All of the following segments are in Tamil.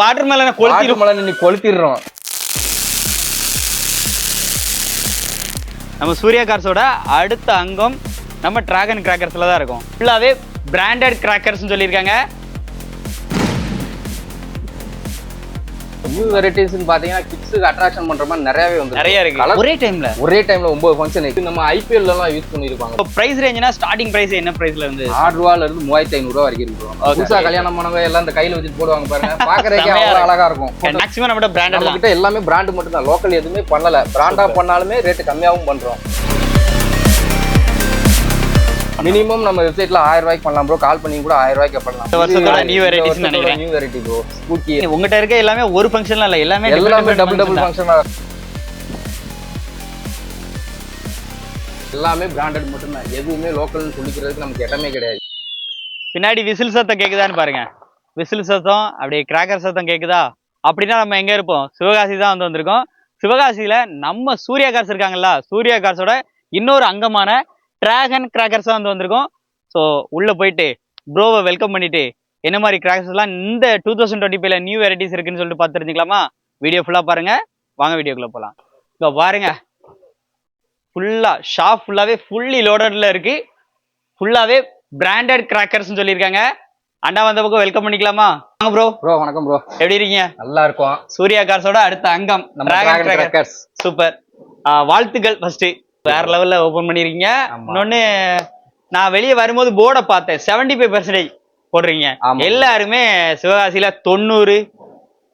வாட்டர் மேலன கொளுத்தி ஆட்டு மலை நீ கொளுத்திடுறோம். நம்ம சூர்யா கார்ஸோட அடுத்த அங்கம் நம்ம டிராகன் கிராக்கர்ஸ்ல தான் இருக்கும். ஃபுல்லாவே பிராண்டட் கிராக்கர்ஸ்னு சொல்லியிருக்காங்க. நியூ வெரைட்டிஸ்னு பாத்தீங்கன்னா கிட்ஸுக்கு அட்ராக்ஷன் பண்ற மாதிரி நிறையவே வந்து நிறைய இருக்கு. ஒரே டைம்ல ஒரே டைம்ல ஒன்பது ஃபங்க்ஷன் இருக்கு. நம்ம ஐபிஎல் எல்லாம் யூஸ் பண்ணிருப்பாங்க. இப்போ பிரைஸ் ரேஞ்ச்னா ஸ்டார்டிங் பிரைஸ் என்ன பிரைஸ்ல இருந்து? ஆறு ரூபால இருந்து மூவாயிரத்தி ஐநூறு ரூபா வரைக்கும் இருக்கும். Okay. புதுசா கல்யாணம் பண்ணவங்க எல்லாம் இந்த கையில வச்சுட்டு போடுவாங்க பாருங்க. அவ்வளவு இருக்கு. அழகா இருக்கும். மேக்ஸிமம் நம்ம தான். கிட்ட எல்லாமே பிராண்ட் மட்டும் தான் லோக்கல் எதுவுமே பண்ணல. பிராண்டா பண்ணாலுமே ரேட் கம்மியாவும் பண்றோம். மினிமம் நம்ம வெப்சைட்ல ஆயிரம் ரூபாய்க்கு பண்ணலாம் ப்ரோ கால் பண்ணி கூட ஆயிரம் ரூபாய்க்கு பண்ணலாம். இந்த வருஷத்தோட varieties னு நினைக்கிறேன். நியூ வெரைட்டி ப்ரோ ஸ்கூட்டி உங்ககிட்ட இருக்க எல்லாமே ஒரு ஃபங்க்ஷன்ல இல்ல எல்லாமே எல்லாமே டபுள் டபுள். ஃபங்க்ஷன் எல்லாமே பிராண்டட் மட்டும் தான் எதுவுமே லோக்கல்னு சொல்லிக்கிறதுக்கு நமக்கு இடமே கிடையாது. பின்னாடி விசில் சத்தம் கேக்குதான்னு பாருங்க. விசில் சத்தம் அப்படியே கிராக்கர் சத்தம் கேக்குதா? அப்படின்னா நம்ம எங்க இருப்போம்? சிவகாசி தான் வந்து வந்திருக்கோம். சிவகாசியில நம்ம சூர்யா கார்ஸ் இருக்காங்கல்ல சூர்யா கார்ஸோட இன்னொரு அங்கமான டிராகன் கிராக்கர்ஸ் தான் வந்து வந்திருக்கோம். ஸோ உள்ள போயிட்டு ப்ரோவை வெல்கம் பண்ணிட்டு என்ன மாதிரி கிராக்கர்ஸ் எல்லாம் இந்த two thousand twenty new varieties இருக்குன்னு சொல்லிட்டு பார்த்து தெரிஞ்சுக்கலாமா வீடியோ ஃபுல்லா பாருங்க. வாங்க வீடியோக்குள்ள போலாம். இப்போ பாருங்க. ஃபுல்லா ஷாப் ஃபுல்லாவே ஃபுல்லி லோடட்ல இருக்கு. ஃபுல்லாவே பிராண்டட் கிராக்கர்ஸ்னு சொல்லியிருக்காங்க. அண்ணா வந்த பக்கம் வெல்கம் பண்ணிக்கலாமா? வாங்க ப்ரோ ப்ரோ வணக்கம் ப்ரோ எப்படி இருக்கீங்க? நல்லா இருக்கும். சூர்யா கார்ஸோட அடுத்த அங்கம். சூப்பர் வாழ்த்துக்கள் ஃபர்ஸ்ட் வேற லெவல்ல ஓபன் பண்ணிருக்கீங்க. இன்னொன்னு நான் வெளியே வரும்போது போர்டை பார்த்தேன் 75% ஃபைவ் பர்சன்டேஜ் போடுறீங்க. எல்லாருமே சிவகாசியில தொண்ணூறு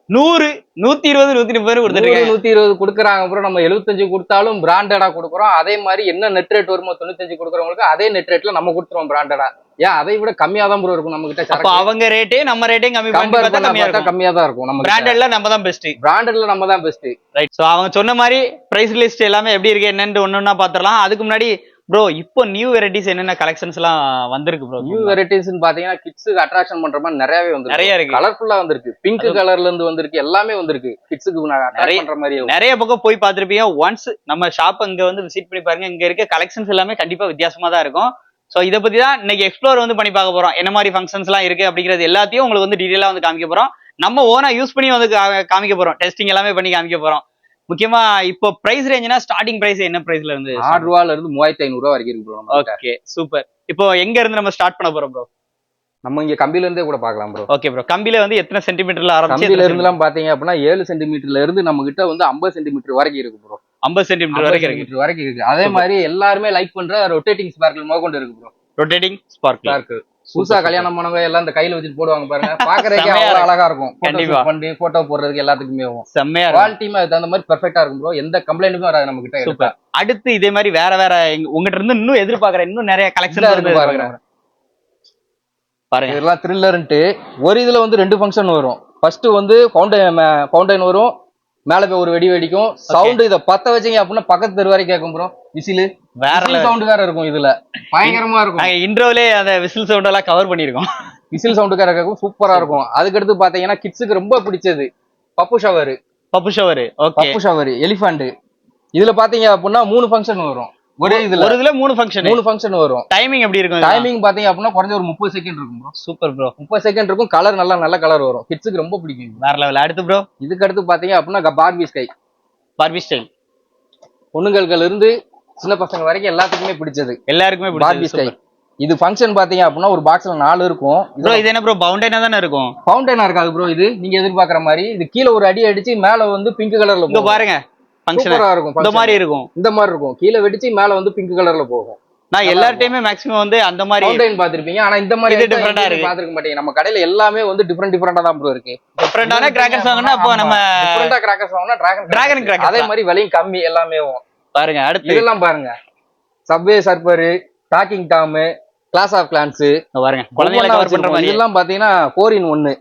நூறு நூத்தி இருபது நூத்தி முப்பது பேர் இருக்காங்க நூத்தி இருபது கொடுக்குறாங்க ப்ரோ நம்ம எழுபத்தஞ்சு கொடுத்தாலும் பிராண்டடா கொடுக்குறோம். அதே மாதிரி என்ன நெட் ரேட் வருமோ தொண்ணூத்தஞ்சு கொடுக்குறவங்களுக்கு அதே நெட் ரேட்ல நம்ம கொடுத்துருவோம் பிராண்டடா ஏன்? அதை விட கம்மியா தான் ப்ரோ இருக்கும் நம்ம கிட்ட அப்ப அவங்க ரேட்டே நம்ம ரேட்டையும் கம்மி கம்மியா இருக்கும். கம்மியா தான் இருக்கும் நம்ம பிராண்டட்ல நம்ம தான் பெஸ்ட் பிராண்டட்ல நம்ம தான் பெஸ்ட் ரைட் ஸோ அவங்க சொன்ன மாதிரி பிரைஸ் லிஸ்ட் எல்லாமே எப்படி இருக்கு என்னன்னு ஒண்ணா பாத்துரலாம். அதுக்கு முன்னாடி ப்ரோ இப்போ நியூ வெரைட்டிஸ் என்னென்ன கலெக்ஷன்ஸ் எல்லாம் வந்திருக்கு ப்ரோ நியூ வெரைட்டிஸ்னு பாத்தீங்கன்னா கிட்ஸுக்கு அட்ராக்ஷன் பண்ற மாதிரி நிறையவே வந்து நிறைய இருக்கு. கலர்ஃபுல்லா வந்திருக்கு. பிங்க் கலர்ல இருந்து வந்திருக்கு. எல்லாமே வந்திருக்கு. கிட்ஸுக்கு நிறைய- பண்ற மாதிரி நிறைய பக்கம் போய் பார்த்திருப்பீங்க. ஒன்ஸ் நம்ம ஷாப் இங்க வந்து விசிட் பண்ணி பாருங்க. இங்க இருக்க கலெக்ஷன்ஸ் எல்லாமே கண்டிப்பா வித்தியாசமா தான் இருக்கும். ஸோ இதை பத்தி தான் இன்னைக்கு எக்ஸ்ப்ளோர் வந்து பண்ணி பார்க்க போறோம். என்ன மாதிரி ஃபங்க்ஷன்ஸ் எல்லாம் இருக்கு அப்படிங்கிறது எல்லாத்தையும் உங்களுக்கு வந்து டீடைலா வந்து காமிக்க போறோம். நம்ம ஓனா யூஸ் பண்ணி வந்து காமிக்க போறோம். டெஸ்டிங் எல்லாமே பண்ணி காமிக்க போறோம். முக்கியமா இப்போ பிரைஸ் ரேஞ்ச்னா ஸ்டார்டிங் பிரைஸ் என்ன பிரைஸ்ல இருந்து ஆறு ரூபால இருந்து மூவாயிரத்தி ஐநூறு ரூபா வரைக்கும் இருக்கு ப்ரோ. ஓகே சூப்பர் இப்போ எங்க இருந்து நம்ம ஸ்டார்ட் பண்ண போறோம் ப்ரோ நம்ம இங்க கம்பில இருந்தே கூட பார்க்கலாம் ப்ரோ ஓகே ப்ரோ கம்பியில வந்து எத்தனை சென்டிமீட்டர்ல ஆரம்பிச்சு கம்பியில இருந்து எல்லாம் பாத்தீங்க அப்படின்னா ஏழு சென்டிமீட்டர்ல இருந்து நம்ம கிட்ட வந்து ஐம்பது சென்டிமீட்டர் வரைக்கும் இருக்கு ப்ரோ ஐம்பது சென்டிமீட்டர் வரைக்கும் இருக்கு. வரைக்கும் இருக்கு. அதே மாதிரி எல்லாருமே லைக் பண்ற ரொட்டேட்டிங் ஸ்பார்க்கிள் முதற்கொண்டு இருக்கு ப்ரோ ரொட்டேட்டிங் ஸ்பார்க் ஸ்பார்க்கு புதுசா கல்யாணம் பண்ணவங்க எல்லாம் இந்த கையில வச்சுட்டு போடுவாங்க பாருங்க. பாக்குறதுக்கே அவ்வளவு அழகா இருக்கும். கண்டிப்பா. பண்ணி போட்டோ போடுறதுக்கு எல்லாத்துக்குமே ஆகும் செம்மையா குவாலிட்டியுமே அதுக்கு தகுந்த மாதிரி பெர்ஃபெக்டா இருக்கும் ப்ரோ எந்த கம்ப்ளைண்ட்டுமே வராது நம்ம கிட்ட சூப்பர். அடுத்து இதே மாதிரி வேற வேற உங்ககிட்ட இருந்து இன்னும் எதிர்பார்க்கறேன் இன்னும் நிறைய கலெக்ஷன் இருக்கு பாருங்க. பாருங்க. இதெல்லாம் த்ரில்லர்ன்ட்டு ஒரு இதுல வந்து ரெண்டு ஃபங்க்ஷன் வரும். ஃபர்ஸ்ட் வந்து ஃபவுண்டைன் ஃபவுண்டைன் வரும். மேல போய் ஒரு வெடி வெடிக்கும். சவுண்ட் இத பத்த வச்சீங்க அப்படின்னா பக்கத்து தெரு வரைக்கும் கேட்கும் ப்ரோ விசிலு. வேற. சவுண்ட் வேற இருக்கும் இதுல. பயங்கரமா இருக்கும். நாங்க இன்ட்ரோலே அந்த விசில் சவுண்ட் எல்லாம் கவர் பண்ணிருக்கோம் விசில் சவுண்டு கேட்கும் சூப்பரா இருக்கும். அதுக்கடுத்து பாத்தீங்கன்னா கிட்ஸுக்கு ரொம்ப பிடிச்சது. பப்பு ஷவர் பப்பு ஷவர் பப்பு ஷவர் எலிஃபண்ட் இதுல பாத்தீங்க அப்படின்னா மூணு ஃபங்க்ஷன் வரும். ஒரே இதுல. ஒரு இதுல மூணு ஃபங்க்ஷன் மூணு ஃபங்க்ஷன் வரும். டைமிங் எப்படி இருக்கும் டைமிங் பாத்தீங்க அப்படின்னா குறைஞ்ச ஒரு முப்பது செகண்ட் இருக்கும் ப்ரோ சூப்பர் ப்ரோ முப்பது செகண்ட் இருக்கும். கலர் நல்லா நல்ல கலர் வரும். கிட்ஸுக்கு ரொம்ப பிடிக்கும். வேற லெவல் அடுத்து ப்ரோ இதுக்கு அடுத்து பாத்தீங்க அப்படின்னா பார்பி ஸ்கை பார்பி ஸ்டைல் பொண்ணுங்கள்ல இருந்து சின்ன பசங்க வரைக்கும் எல்லாத்துக்குமே பிடிச்சது. எல்லாருக்குமே பார்பி ஸ்கை இது ஃபங்க்ஷன் பாத்தீங்க அப்படின்னா ஒரு பாக்ஸ்ல நாலு இருக்கும். ப்ரோ இது என்ன ப்ரோ பவுண்டைனா தானே இருக்கும்? ஃபவுண்டைனா இருக்காது ப்ரோ இது நீங்க எதிர்பார்க்குற மாதிரி. இது கீழே ஒரு அடி அடிச்சு மேல வந்து பிங்க் கலர்ல பாருங்க. ஃபங்க்ஷன் இருக்கும் இந்த மாதிரி இருக்கும். இந்த மாதிரி இருக்கும். கீழே வெடிச்சு மேல வந்து பிங்க் கலர்ல போகும். நான் எல்லார்ட்டையுமே மேக்ஸிமம் வந்து அந்த மாதிரி ஆன்லைன் பார்த்துருப்பீங்க. ஆனா இந்த மாதிரி இது இருக்கு. பார்த்துருக்க மாட்டீங்க. நம்ம கடையில எல்லாமே வந்து டிஃபரெண்ட் டிஃபரெண்டா தான் ப்ரோ இருக்கு. டிஃபரெண்டான கிராக்கர்ஸ் வாங்கினா அப்போ நம்ம டிஃபரெண்டா கிராக்கர்ஸ் வாங்கினா டிராகன் டிராகன் கிராக்கர் அதே மாதிரி விலையும் கம்மி எல்லாமே. பாருங்க அடுத்து. இதெல்லாம் பாருங்க. Subway Surfer Talking Tom Clash of Clans பாருங்க குழந்தைகளை கவர் பண்ற மாதிரி எல்லாம் பாத்தீங்கன்னா 4 ஒன்னு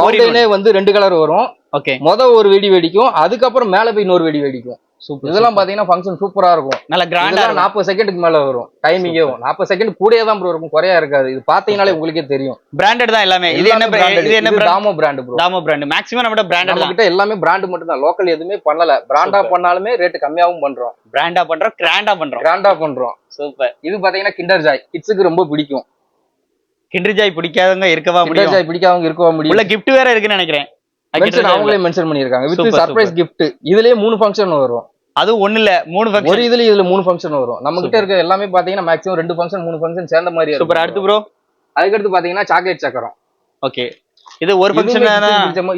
பவுடைனே வந்து ரெண்டு கலர் வரும். ஓகே முத ஒரு வெடி வெடிக்கும். அதுக்கப்புறம் மேல போய் இன்னொரு வெடி வெடிக்கும். இதெல்லாம் பாத்தீங்கன்னா ஃபங்க்ஷன் சூப்பரா இருக்கும். நல்ல கிராண்டா நாற்பது செகண்டுக்கு மேல வரும். டைமிங்கே நாற்பது செகண்ட் கூடயே தான் ப்ரோ இருக்கும். குறையா இருக்காது. இது பாத்தீங்கனாலே உங்களுக்கே தெரியும். பிராண்டட் தான் எல்லாமே. இது என்ன இது என்ன டாமோ பிராண்ட் ப்ரோ டாமோ பிராண்ட் மேக்ஸிமம் நம்ம பிராண்ட் நம்ம கிட்ட எல்லாமே பிராண்ட் மட்டும் தான் லோக்கல் எதுவுமே பண்ணல. பிராண்டா பண்ணாலுமே ரேட் கம்மியாவும் பண்றோம். பிராண்டா பண்றோம் கிராண்டா பண்றோம். கிராண்டா பண்றோம். சூப்பர் இது பாத்தீங்கன்னா கிண்டர் ஜாய் கிட்ஸுக்கு ரொம்ப பிடிக்கும். கிண்டர் ஜாய் பிடிக்காதவங்க இருக்கவா முடியும். பிடிக்காதவங்க இருக்கவா உள்ள முடியும் கிஃப்ட் வேற இருக்குன்னு நினைக்கிறேன். மென்ஷன் அவங்களே மென்ஷன் பண்ணிருக்காங்க வித் சர்ப்ரைஸ் gift. இதுலயே மூணு ஃபங்க்ஷன் வரும் அது ஒண்ணு இல்ல மூணு ஒரு ஃபங்க்ஷன் இதுல இதுல மூணு ஃபங்க்ஷன் வரும். நம்ம கிட்ட இருக்க எல்லாமே பாத்தீங்கன்னா மேக்ஸிமம் ரெண்டு ஃபங்க்ஷன் மூணு ஃபங்க்ஷன் சேர்ந்த மாதிரி சூப்பர் அடுத்து ப்ரோ அதுக்கடுத்து பாத்தீங்கன்னா சாக்லேட் சக்கரம். ஓகே இது ஒரு ஃபங்க்ஷன்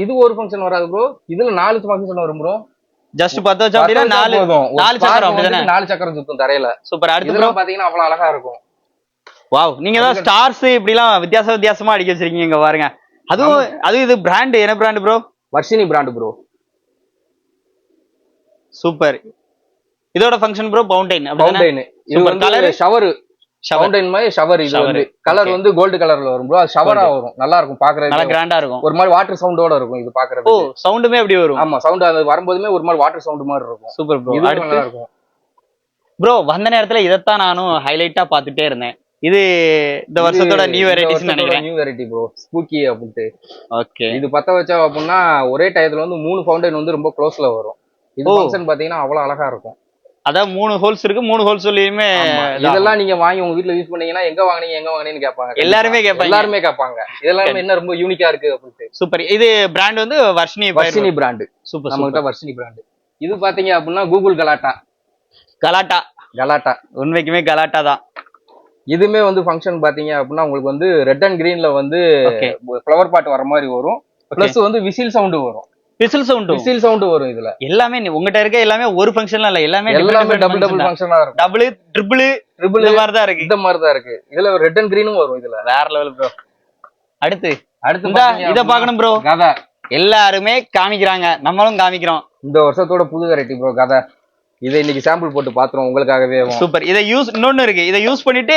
இது ஒரு ஃபங்க்ஷன் வராது ப்ரோ இதுல நாலு ஃபங்க்ஷன் வரும் ப்ரோ ஜஸ்ட் வச்சா அப்படின்னா நாலு நாலு சக்கரம்? நாலு சக்கரம் சுத்தும் தரையில. சூப்பர் அடுத்து பாத்தீங்கன்னா அவ்வளவு அழகா இருக்கும். வாவ் நீங்க தான் ஸ்டார்ஸ் இப்படிலாம் வித்தியாச வித்தியாசமா அடிக்க வச்சிருக்கீங்க இங்க பாருங்க. அதுவும் அதுவும் இது பிராண்ட் என்ன brand bro Varshini brand bro super இதோட ஃபங்க்ஷன் ப்ரோ பவுண்டைன் ஃபவுண்டைன் இது. வந்து Colour? ஷவர் ஃபவுண்டைன் மாதிரி ஷவர் இது. வந்து கலர். வந்து கோல்டு கலர்ல வரும் ப்ரோ அது ஷவரா வரும். நல்லா இருக்கும் நல்லா பாக்குறது கிராண்டா இருக்கும். ஒரு மாதிரி வாட்டர் சவுண்டோட இருக்கும் இது ஓ பாக்குறது சவுண்டுமே எப்படி வரும். ஆமா சவுண்ட் அது வரும்போதுமே ஒரு மாதிரி வாட்டர் சவுண்ட் மாதிரி இருக்கும். சூப்பர் ப்ரோ நல்லா இருக்கும். ப்ரோ வந்த நேரத்துல இதைத்தான் நானும் ஹைலைட்டா பார்த்துட்டே இருந்தேன். இது இந்த வருஷத்தோட நியூ வெரைட்டிஸ் நினைக்கிறேன். நியூ வெரைட்டி ப்ரோ ஸ்பூக்கி அப்படின்ட்டு ஓகே இது பத்த வச்சா அப்படின்னா ஒரே டயத்துல வந்து மூணு ஃபவுண்டைன் வந்து ரொம்ப க்ளோஸ்ல வரும். இது. ஃபங்க்ஷன் பாத்தீங்கன்னா அவ்வளவு அழகா இருக்கும். அதான் மூணு ஹோல்ஸ் இருக்கு மூணு ஹோல்ஸ்லயுமே. இதெல்லாம் நீங்க வாங்கி உங்க வீட்ல யூஸ் பண்ணீங்கன்னா எங்க வாங்குனீங்க எங்க வாங்குனீங்கன்னு கேட்பாங்க. எல்லாருமே கேட்பாங்க. எல்லாருமே கேட்பாங்க. இதெல்லாம் என்ன ரொம்ப யூனிக்கா இருக்கு அப்படின்ட்டு. சூப்பர் இது பிராண்ட் வந்து வர்ஷினி வர்ஷினி பிராண்ட் சூப்பர் நம்ம கிட்ட வர்ஷினி பிராண்ட் இது பாத்தீங்க அப்படின்னா கூகுள் கலாட்டா கலாட்டா கலாட்டா உண்மைக்குமே கலாட்டா தான். இதுமே வந்து ஃபங்க்ஷன் பாத்தீங்க அப்படின்னா உங்களுக்கு வந்து ரெட் அண்ட் கிரீன்ல வந்து ஃப்ளவர் பாட் வர மாதிரி வரும். பிளஸ் வந்து விசில் சவுண்ட் வரும். விசில் சவுண்டும் விசில் சவுண்ட் வரும் இதுல. எல்லாமே உங்ககிட்ட இருக்க எல்லாமே ஒரு ஃபங்க்ஷன்ல இல்ல. எல்லாமே எல்லாமே டபுள் டபுள் ஃபங்க்ஷனா இருக்கும். டபுள் ட்ரிபிள் ட்ரிபிள் இந்த மாதிரி தான் இருக்கு. இந்த மாதிரி தான் இருக்கு. இதுல ரெட் அண்ட் கிரீனும் வரும் இதுல. வேற லெவல் ப்ரோ அடுத்து. அடுத்து இத பார்க்கணும் ப்ரோ கதை. எல்லாருமே காமிக்கிறாங்க. நம்மளும் காமிக்கிறோம். இந்த வருஷத்தோட புது வெரைட்டி ப்ரோ கதை. இதை இன்னைக்கு சாம்பிள் போட்டு பாத்துறோம் உங்களுக்காகவே சூப்பர் இதை யூஸ் இன்னொன்னு இருக்கு. இதை யூஸ் பண்ணிட்டு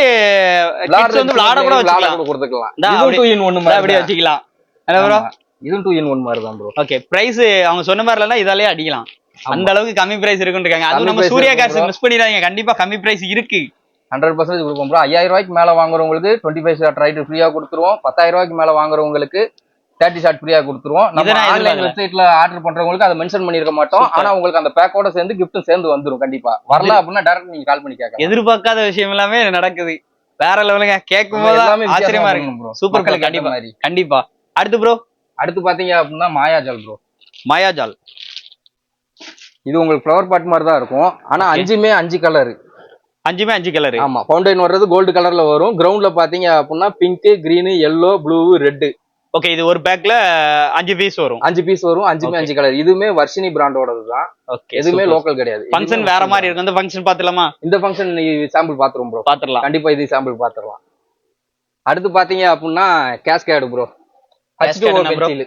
கிட்ஸ் வந்து விளையாட கூட விளையாட கூட கொடுத்துக்கலாம். இதுவும் அப்படி- டூ இன் ஒன் இதை அப்படியே வச்சுக்கலாம். என்ன ப்ரோ இதுவும் டூ இன் ஒன் மாதிரி தான் ப்ரோ ஓகே பிரைஸ் அவங்க சொன்ன மாதிரி இல்லைன்னா இதாலே அடிக்கலாம். அந்த அளவுக்கு கம்மி பிரைஸ் இருக்குன்னு இருக்காங்க. கம்மி நம்ம சூர்யா bro. மிஸ் பண்ணிடாதீங்க. கண்டிப்பா கம்மி பிரைஸ் இருக்கு. ஹண்ட்ரட் பர்சன்டேஜ் கொடுப்போம் ப்ரோ ஐயாயிரம் ரூபாய்க்கு மேல வாங்குறவங்களுக்கு டுவெண்ட்டி ஃபைவ் ஷாட் ரைட் ஃப்ரீயா கொடுத்துருவோம். பத்தாயிரம் ரூபாய்க்கு மேல வாங்குறவங்களுக்கு தேர்ட்டி ஷாட் ஃப்ரீயா கொடுத்துருவோம். நம்ம ஆன்லைன். வெப்சைட்ல ஆர்டர் பண்றவங்களுக்கு அதை மென்ஷன் பண்ணிருக்க மாட்டோம். ஆனா உங்களுக்கு அந்த பேக்கோட சேர்ந்து கிஃப்ட்டும் சேர்ந்து வந்துரும் கண்டிப்பா. வரல அப்படின்னா டேரக்ட் நீங்க கால் பண்ணி கேட்கலாம். எதிர்பார்க்காத விஷயம் எல்லாமே நடக்குது. வேற லெவலுங்க கேட்கும் போது எல்லாமே ஆச்சரியமா இருக்கு. சூப்பர் ப்ரோ மக்களுக்கு ஏத்த கண்டிப்பா மாதிரி. கண்டிப்பா. அடுத்து ப்ரோ அடுத்து பாத்தீங்க அப்படின்னா மாயாஜால் ப்ரோ மாயாஜால். இது உங்களுக்கு ஃப்ளவர் பாட் மாதிரி தான் இருக்கும். ஆனா. அஞ்சுமே அஞ்சு கலர் அஞ்சுமே அஞ்சு கலர் ஆமா ஃபவுண்டைன் வர்றது கோல்டு கலர்ல வரும். கிரவுண்ட்ல பாத்தீங்க அப்படின்னா pink green yellow blue red okay இது ஒரு பேக்ல அஞ்சு பீஸ் வரும். அஞ்சு பீஸ் வரும் அஞ்சுமே. அஞ்சு கலர் இதுவுமே வர்ஷினி பிராண்டோடது தான் ஓகே எதுவுமே லோக்கல் கிடையாது. ஃபங்க்ஷன் வேற மாதிரி இருக்கும் அந்த ஃபங்க்ஷன் பாத்துலாமா இந்த ஃபங்க்ஷன் சாம்பிள் பாத்துருவோம் ப்ரோ பாத்துடலாம் கண்டிப்பா இது சாம்பிள் பாத்துரலாம் அடுத்து பாத்தீங்க அப்படின்னா cascade bro H two? Pencil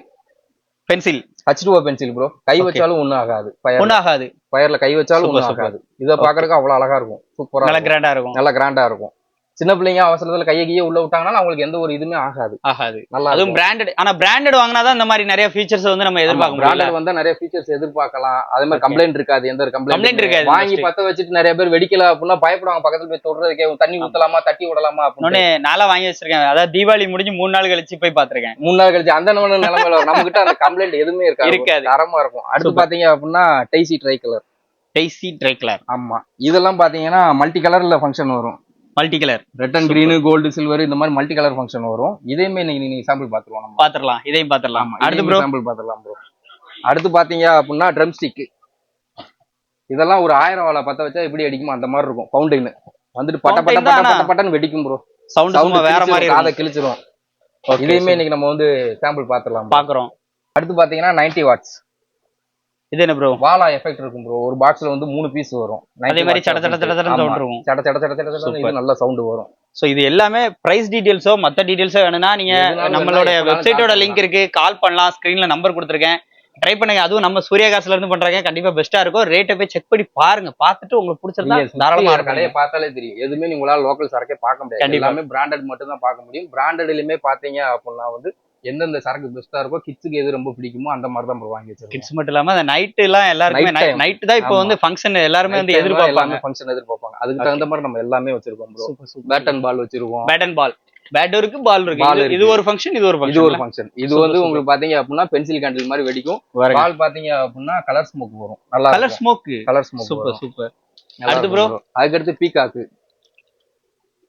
pencil H two pencil bro கை. வச்சாலும் ஒண்ணும் ஆகாது. ஒன்றும் ஆகாது. ஃபயர்ல கை வச்சாலும் ஒண்ணும். ஆகாது. இதை பாக்குறதுக்கு அவ்வளவு அழகா இருக்கும். சூப்பரா நல்லா. கிராண்டா இருக்கும். நல்லா கிராண்டா இருக்கும். சின்ன பிள்ளைங்க அவசரத்துல கையை கையை உள்ள விட்டாங்கன்னா அவங்களுக்கு எந்த ஒரு இதுவுமே ஆகாது. ஆகாது. நல்லா அதுவும் பிராண்டட் ஆனா பிராண்டட் வாங்கினாதான் இந்த மாதிரி நிறைய ஃபீச்சர்ஸ் வந்து நம்ம எதிர்பார்க்க முடியல பிராண்டட் வந்தா நிறைய ஃபீச்சர்ஸ் எதிர்பார்க்கலாம். அதே மாதிரி. கம்ப்ளைண்ட் இருக்காது எந்த ஒரு கம்ப்ளைண்ட் இருக்காது வாங்கி. பத்த வச்சுட்டு நிறைய பேர் வெடிக்கல அப்படின்னா பயப்படுவாங்க. பக்கத்துல போய் தொடுறதுக்கே தண்ணி ஊத்தலாமா தட்டி விடலாமா அப்படின்னு நாளா வாங்கி வச்சிருக்கேன். அதாவது தீபாவளி முடிஞ்சு மூணு நாள் கழிச்சு போய் பாத்திருக்கேன் மூணு நாள் கழிச்சு அந்த நிலைமையில நம்ம கிட்ட அந்த கம்ப்ளைண்ட் எதுவுமே இருக்காது. இருக்காது. தரமா இருக்கும். அடுத்து. பாத்தீங்க அப்படின்னா daisy tri colour daisy tri colour ஆமா. இதெல்லாம் பாத்தீங்கன்னா மல்டி கலர்ல ஃபங்க்ஷன் வரும். Multi colour red and green gold silver இந்த மாதிரி மல்டி கலர் ஃபங்க்ஷன் வரும். இதையுமே நீங்க நீங்க சாம்பிள் பாத்துருவோம் நம்ம. பாத்துடலாம் இதையும் பாத்துடலாம் அடுத்து ப்ரோ சாம்பிள் பாத்துடலாம் ப்ரோ அடுத்து பாத்தீங்க அப்படின்னா ட்ரம் ஸ்டிக் இதெல்லாம் ஒரு ஆயிரம் வாழை பத்த வச்சா எப்படி அடிக்குமோ அந்த மாதிரி இருக்கும். ஃபவுண்டைன் வந்துட்டு பட்ட பட்ட பட்ட பட்டன்னு வெடிக்கும் ப்ரோ சவுண்ட் சும்மா வேற மாதிரி காதை. கிழிச்சிரும். இதையுமே. இன்னைக்கு நம்ம வந்து சாம்பிள் பாத்துடலாம் பாக்குறோம் அடுத்து பாத்தீங்கன்னா 90 வாட்ஸ் இது என்ன ப்ரோ வாலா எஃபெக்ட் இருக்கும் ப்ரோ ஒரு பாக்ஸ்ல வந்து மூணு பீஸ் வரும். 90 அதே மாதிரி சட சட சட சட. சவுண்ட் இருக்கும் சட சட சட சட சட. இது நல்ல சவுண்ட் வரும். சோ இது எல்லாமே பிரைஸ் டீடைல்ஸோ மத்த டீடைல்ஸோ வேணும்னா நீங்க நம்மளோட வெப்சைட்டோட லிங்க் இருக்கு. கால் பண்ணலாம் ஸ்கிரீன்ல நம்பர் கொடுத்துருக்கேன். ட்ரை பண்ணுங்க. அதுவும் நம்ம சூர்யா காசுல இருந்து பண்றாங்க. கண்டிப்பா பெஸ்டா இருக்கும். ரேட்டை போய் செக் பண்ணி பாருங்க. பார்த்துட்டு உங்களுக்கு பிடிச்சிருந்தா தாராளமா கடையை பார்த்தாலே தெரியும். எதுவுமே உங்களால லோக்கல் சரக்கே பார்க்க முடியாது. எல்லாமே பிராண்டட் மட்டும் தான் பார்க்க முடியும். பிராண்டட்லயுமே பாத்தீங்க அப்படின்னா வந்து எந்தெந்த சரக்கு பெஸ்டா இருக்கோ கிட்ஸுக்கு எது ரொம்ப பிடிக்குமோ அந்த மாதிரி தான் வாங்கி வச்சிருக்கோம் கிட்ஸ் மட்டும் இல்லாம அந்த நைட் எல்லாம் எல்லாருக்குமே Night time. நைட் தான் இப்போ. வந்து ஃபங்க்ஷன் எல்லாருமே வந்து எதிர்பார்ப்பாங்க. ஃபங்க்ஷன் எதிர்பார்ப்பாங்க. அதுக்கு தகுந்த மாதிரி நம்ம எல்லாமே வச்சிருக்கோம் bro super super bat and ball வச்சிருக்கோம். பேட் அண்ட் பால் பேட் இருக்கு பால் இருக்கு. இது- ஒரு ஃபங்க்ஷன் இது ஒரு இது ஒரு ஃபங்க்ஷன் இது வந்து. உங்களுக்கு பாத்தீங்க அப்படின்னா பென்சில் கேண்டில் மாதிரி வெடிக்கும். பால் பாத்தீங்க அப்படின்னா கலர் ஸ்மோக் வரும். நல்லா colour smoke colour smoke super super அடுத்து இருக்கும் bro. அதுக்கடுத்து பீகாக்கு